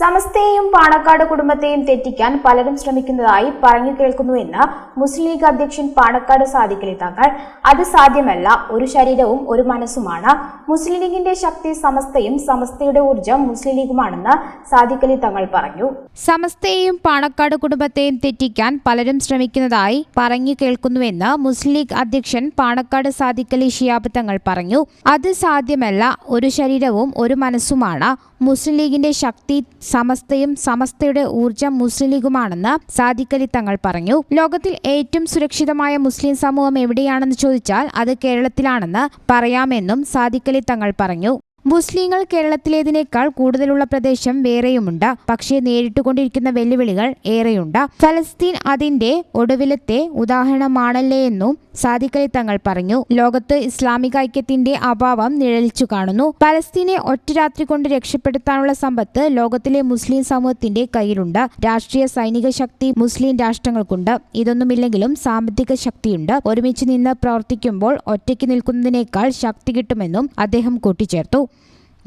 സമസ്തയെയും പാണക്കാട് കുടുംബത്തെയും തെറ്റിക്കാൻ പലരും ശ്രമിക്കുന്നതായി പറഞ്ഞു കേൾക്കുന്നുവെന്ന് മുസ്ലിം ലീഗ് അധ്യക്ഷൻ പാണക്കാട് സാദിഖലി തങ്ങൾ അത് സാധ്യമല്ല ഒരു ശരീരവും ഒരു മനസ്സുമാണ്. മുസ്ലിം ലീഗിന്റെ ശക്തി സമസ്തയും സമസ്തയുടെ ഊർജം മുസ്ലിം ലീഗുമാണെന്ന് സാദിഖലി തങ്ങൾ പറഞ്ഞു. സമസ്തയെയും പാണക്കാട് കുടുംബത്തെയും തെറ്റിക്കാൻ പലരും ശ്രമിക്കുന്നതായി പറഞ്ഞു കേൾക്കുന്നുവെന്ന് മുസ്ലിം ലീഗ് അധ്യക്ഷൻ പാണക്കാട് സാദിഖലി ഷിയാബ് തങ്ങൾ പറഞ്ഞു. അത് സാധ്യമല്ല ഒരു ശരീരവും ഒരു മനസ്സുമാണ്. മുസ്ലിം ലീഗിന്റെ ശക്തി സമസ്തയും സമസ്തയുടെ ഊർജം മുസ്ലിം ലീഗുമാണെന്ന് സാദിഖലി തങ്ങൾ പറഞ്ഞു. ലോകത്തിൽ ഏറ്റവും സുരക്ഷിതമായ മുസ്ലിം സമൂഹം എവിടെയാണെന്ന് ചോദിച്ചാൽ അത് കേരളത്തിലാണെന്ന് പറയാമെന്നും സാദിഖലി തങ്ങൾ പറഞ്ഞു. മുസ്ലിങ്ങൾ കേരളത്തിലേതിനേക്കാൾ കൂടുതലുള്ള പ്രദേശം വേറെയുമുണ്ട്. പക്ഷേ നേരിട്ടുകൊണ്ടിരിക്കുന്ന വെല്ലുവിളികൾ ഏറെയുണ്ട്. ഫലസ്തീൻ അതിന്റെ ഒടുവിലത്തെ ഉദാഹരണമാണല്ലേ എന്നും സാദിഖലി തങ്ങൾ പറഞ്ഞു. ലോകത്ത് ഇസ്ലാമിക ഐക്യത്തിന്റെ അഭാവം നിഴലിച്ചു കാണുന്നു. പലസ്തീനെ ഒറ്റ രാത്രി കൊണ്ട് രക്ഷപ്പെടുത്താനുള്ള സമ്പത്ത് ലോകത്തിലെ മുസ്ലിം സമൂഹത്തിന്റെ കയ്യിലുണ്ട്. രാഷ്ട്രീയ സൈനിക ശക്തി മുസ്ലിം രാഷ്ട്രങ്ങൾക്കുണ്ട്. ഇതൊന്നുമില്ലെങ്കിലും സാമ്പത്തിക ശക്തിയുണ്ട്. ഒരുമിച്ച് നിന്ന് പ്രവർത്തിക്കുമ്പോൾ ഒറ്റയ്ക്ക് നിൽക്കുന്നതിനേക്കാൾ ശക്തി കിട്ടുമെന്നും അദ്ദേഹം കൂട്ടിച്ചേർത്തു.